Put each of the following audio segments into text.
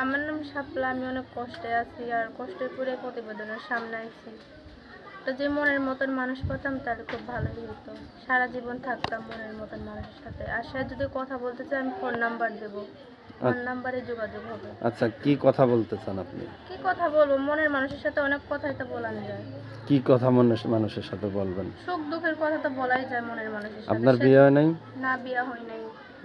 আমার নাম শাপলা আমি অনেক কষ্টে আছি আর কষ্টের পরে প্রতিবেদনের সামনে আছি তো যে মনের মতন মানুষ পেতাম তাহলে খুব ভালোই হতো। সারা জীবন থাকতাম মনের মতন মানুষের সাথে। আর সে যদি কথা বলতে চায় আমি ফোন নাম্বার দেবো। ফোন নাম্বারে যোগাযোগ হবে। আচ্ছা কি কথা বলতে চান আপনি? কি কথা বলব? মনের মানুষের সাথে অনেক কথাই তো বলানো যায়। কি কথা মানুষ মানুষের সাথে বলবেন? সুখ দুঃখের কথা তো বলাই যায় মনের মানুষের সাথে। আপনার বিয়ে হয় নাই? না বিয়ে হয় নাই।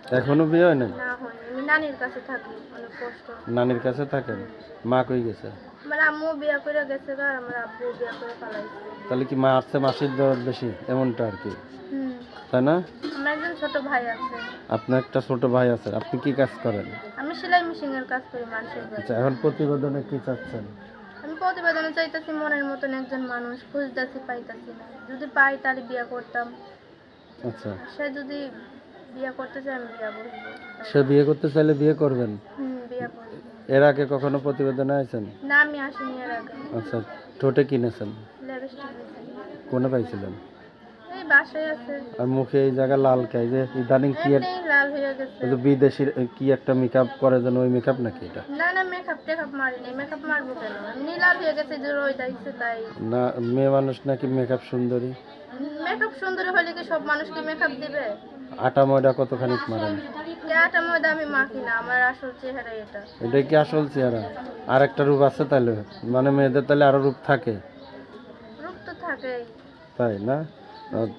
এখনও বিয়ে হয় নাই না হয় আমি নানির কাছে থাকি অনেক কষ্ট। নানির কাছে থাকেন? মা কই গেছে? আমার আম্মু বিয়ে করে গেছে আর আমার আব্বু বিয়ে করে পালাইছে। তাহলে কি মা আসছে মাসির দর বেশি? এমনটা আর কি। হুম। তাই না? আমার একজন ছোট ভাই আছে। আপনার একটা ছোট ভাই আছে আপনি কি কাজ করেন? আমি সেলাই মেশিনের কাজ করি মানুষের বাড়ি আচ্ছা এখন প্রতিবেদনে কি চাচ্ছেন? আমি প্রতিবেদনে চাইতেছি মনের মতন একজন মানুষ খুঁজতেছি পাইতাছি না। যদি পাই তাহলে বিয়ে করতাম। আচ্ছা। সে যদি বিয়ে করতে চায় আমি বিয়ে করব। সে বিয়ে করতে চাইলে বিয়ে করবেন? এর আগে কখনো প্রতিবেদনে আছেন না আমি আসিনি এর আগে। আচ্ছা ঠোঁটে কিনেছেন কোনে পাইছিলেন? এই বাসায় আছে। আর মুখে এই জায়গা লাল খাই যে ইদানিং কি লাল হয়ে গেছে। কি একটা মেকআপ করে যেন ওই মেকআপ নাকি এটা? না না মেকআপ টেকআপ মারিনি। মেকআপ মারবো কেন? এমনি লাল হয়ে গেছে যে রোদ আইছে তাই। না মেয়ে মানুষ নাকি মেকআপ সুন্দরী? মেকআপ সুন্দর হলে কি সব মানুষকে মেকআপ দিবে? আটা ময়দা কতখানি মারেন কেয়াটা মধ্যে আমি মাখি না আমার আসল চেহারা এটা। কি আসল চেহারা? আর একটা রূপ আছে তাহলে মানে মেয়েদের তাহলে আরও রূপ থাকে। রূপ তো থাকেই। তাই না?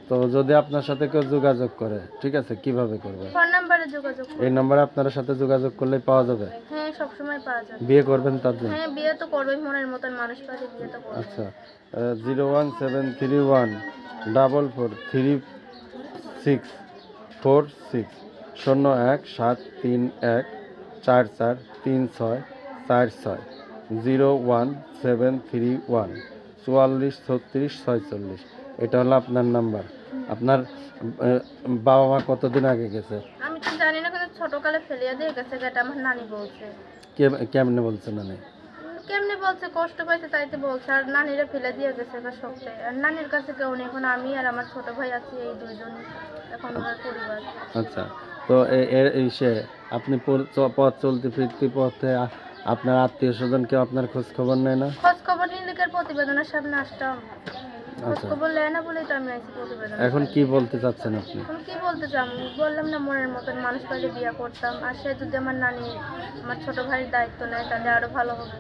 তো যদি আপনার সাথে কেউ যোগাযোগ করে ঠিক আছে? কীভাবে করবে? ফোন নাম্বারে যোগাযোগ এই নাম্বারে আপনার সাথে যোগাযোগ করলে পাওয়া যাবে? হ্যাঁ পাওয়া যাবে। বিয়ে করবেন তার জন্য? হ্যাঁ বিয়ে তো করবোই মনের মতন মানুষ পাশে বিয়ে তো করব আচ্ছা zero one seven three one double four three six. Four six শূন্য এক সাত তিন এক চার চার তিন ছয় চার ছয় zero one seven three one চুয়াল্লিশ ছত্রিশ ছয়চল্লিশ। এটা হলো আপনার নাম্বার। আপনার বাবা মা কতদিন আগে গেছে? আমি তো জানি না কিন্তু ছোটকালে ফেলিয়ে দিয়ে গেছে যেটা আমার নানি বলছে। কে কেমনে বলছে না উম, কেমনে বলছে? কষ্ট পাইছে তাইতে বলছে আর নানিরা ফেলে দিয়ে গেছে এবার সবটাই। আর নানির কাছে কেউ নেই এখন আমি আর আমার ছোট ভাই আছি এই দুইজন এখন আমার পরিবার। আচ্ছা তো এই সে আপনি পথ চলতে ফিরতে পথে আপনার আত্মীয় স্বজন কেউ আপনার খোঁজ খবর নেয় না? খোঁজ খবর নিলিকের প্রতিবেদনের সামনে আসতাম খবর নেয় না বলেই তো আমি আইছি প্রতিবেদন এখন কি বলতে চাচ্ছেন আপনি? এখন কি বলতে চাম? বললাম না মনের মতন মানুষ পাইলে বিয়ে করতাম। আর সে যদি আমার নানি আমার ছোট ভাইয়ের দায়িত্ব নেয় তাহলে আরও ভালো হবে।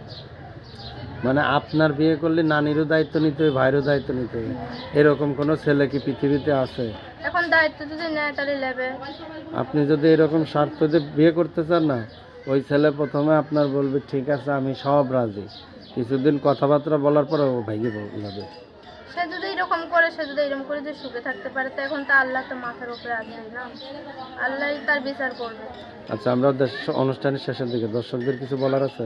মানে আপনার বিয়ে করলে নানিরও দায়িত্ব নিতে হবে ভাইয়েরও দায়িত্ব নিতে হবে। এরকম কোনো ছেলে কি পৃথিবীতে আছে? এখন দায়িত্ব যদি নেয় তাহলে নেবে। আপনি যদি এরকম স্বার্থ দিয়ে বিয়ে করতে চান না ওই ছেলে প্রথমে আপনার বলবে ঠিক আছে আমি সব রাজি। কিছুদিন কথাবার্তা বলার পরে ও ভেঙে যাবে সে যদি এরকম করে সে যদি এরকম করে যে সুখে থাকতে পারে তো এখন তো আল্লাহ তো মাথার উপরে আছে না আল্লাহই তার বিচার করবে। আচ্ছা আমরা অনুষ্ঠানের শেষের দিকে দর্শকদের কিছু বলার আছে?